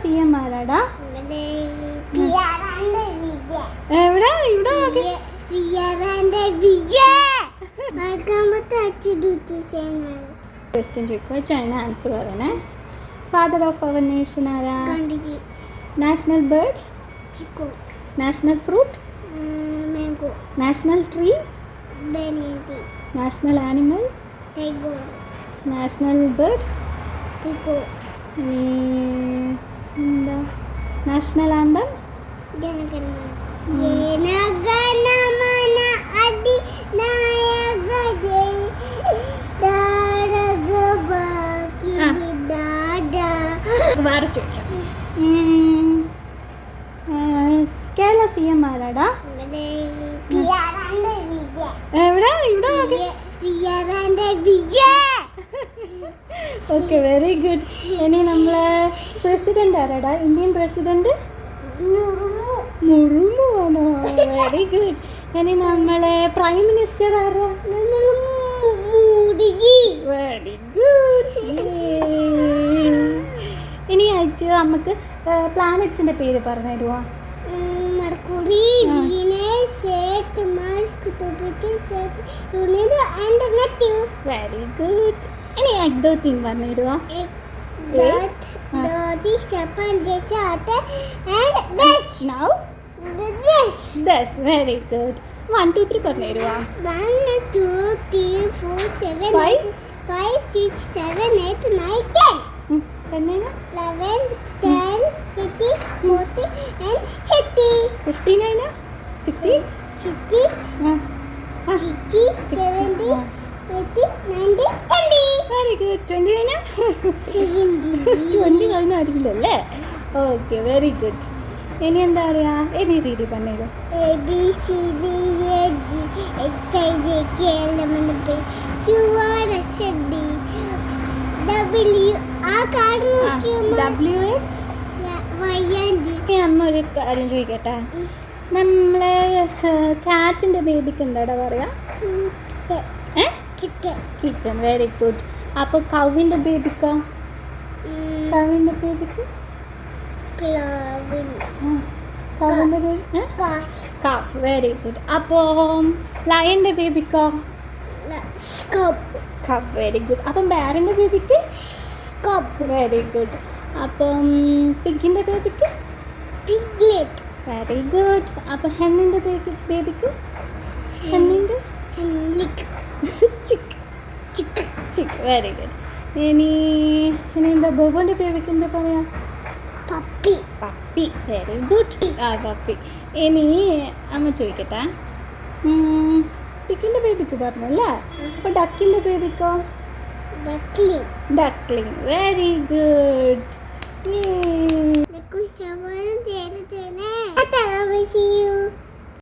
C M ആരാടാ? എവിടെ? ഇവിടെ ക്വസ്റ്റ്യൻ ചോദിക്കും ചൈന ആൻസർ പറയണേ. ഫാദർ ഓഫ് അവർ നേഷൻ ആരാ? National bird national fruit national tree national animal national bird ഇനി എന്താ? നാഷണൽ ആന്തം ജനഗണമന ജനഗണമന അതി നായക ജയ് ദാരക ബാക്കി ആ. ദാദാ വേറെ ചോദിക്കാം കേരള സി എം ആരാടാ? ഇവിടെ പിയാറാന്റെ വിജയ്. എവിടെ? ഇവിടെ വിജയ്. ഓക്കെ വെരി ഗുഡ് ഇനി നമ്മളെ പ്രസിഡന്റ് ആരാടാ? ഇന്ത്യൻ മുർമു ആണോ വെരി ഗുഡ് ഇനി നമ്മളെ പ്രൈം മിനിസ്റ്റർ ആരാ? വെരി ഗുഡ് ഇനി അയച്ചു നമുക്ക് പ്ലാനറ്റ്സിന്റെ പേര് പറഞ്ഞു തരുമോ Mercury. Venus set Mars കുതുബിക്ക് set unit and native very good ഇനി അഗ്ദോത്തിയും പറഞ്ഞു തരുമോ Dot, Dotty, Japan, Desert, and Dutch. Now Yes. Thus very good one two three പറഞ്ഞു തരുമോ One, two, three, four, seven, Five. eight, five, six, seven, eight, nine, ten. എന്നേനാ Eleven, ten, thirty, forty, and sixty. Fifty Nayana sixty, seventy, eighty, ninety, twenty. Very good twenty. Twenty കഴിഞ്ഞായിരിക്കില്ല അല്ലേ okay very good ഇനി എന്താ പറയാ? A B C D E F G H I J K L M N P Q R S T W ആ കാർഡ് W X Y അമ്മ ഒരു കാര്യം ചോദിക്കട്ടെ? നമ്മളെ കാറ്റിന്റെ ബേബിക്ക് എന്താടാ പറയാ? കിറ്റൻ വെരി ഗുഡ് അപ്പോൾ കവിന്റെ ബേബിക്കോ? കവിന്റെ ബേബിക്ക്? കവിന്റെ ബേബി കാഫ് വെരി ഗുഡ് അപ്പോൾ ലയന്റെ ബേബിക്കോ? കപ്പ് വെരി ഗുഡ് അപ്പം ബാറിന്റെ ബേബിക്ക്? സ്കോപ്പ് വെരി ഗുഡ് അപ്പം പിഗിന്റെ ബേബിക്ക്? പിഗ്ലെറ്റ് വെരി ഗുഡ് അപ്പം ബേബി ബേബിക്ക്? ഹെൻലിക് ചിക്ക് ചിക്ക് ചിക്ക് വെരി ഗുഡ് ഇനി ഇനി എന്താ ബോബോന്റെ ബേബിക്ക് എന്താ പറയാ? പപ്പി. പപ്പി. വെരി ഗുഡ് ആ പപ്പി. ഇനി അമ്മ ചോദിക്കട്ടെ. പിക്കിന്റെ ബേബിക്ക് പറഞ്ഞല്ലേ അപ്പോൾ ഡക്കിന്റെ ബേബിക്കോ ഡക്ലിൻ ഡക്ലിംഗ് വെരി ഗുഡ് ചേർത്ത്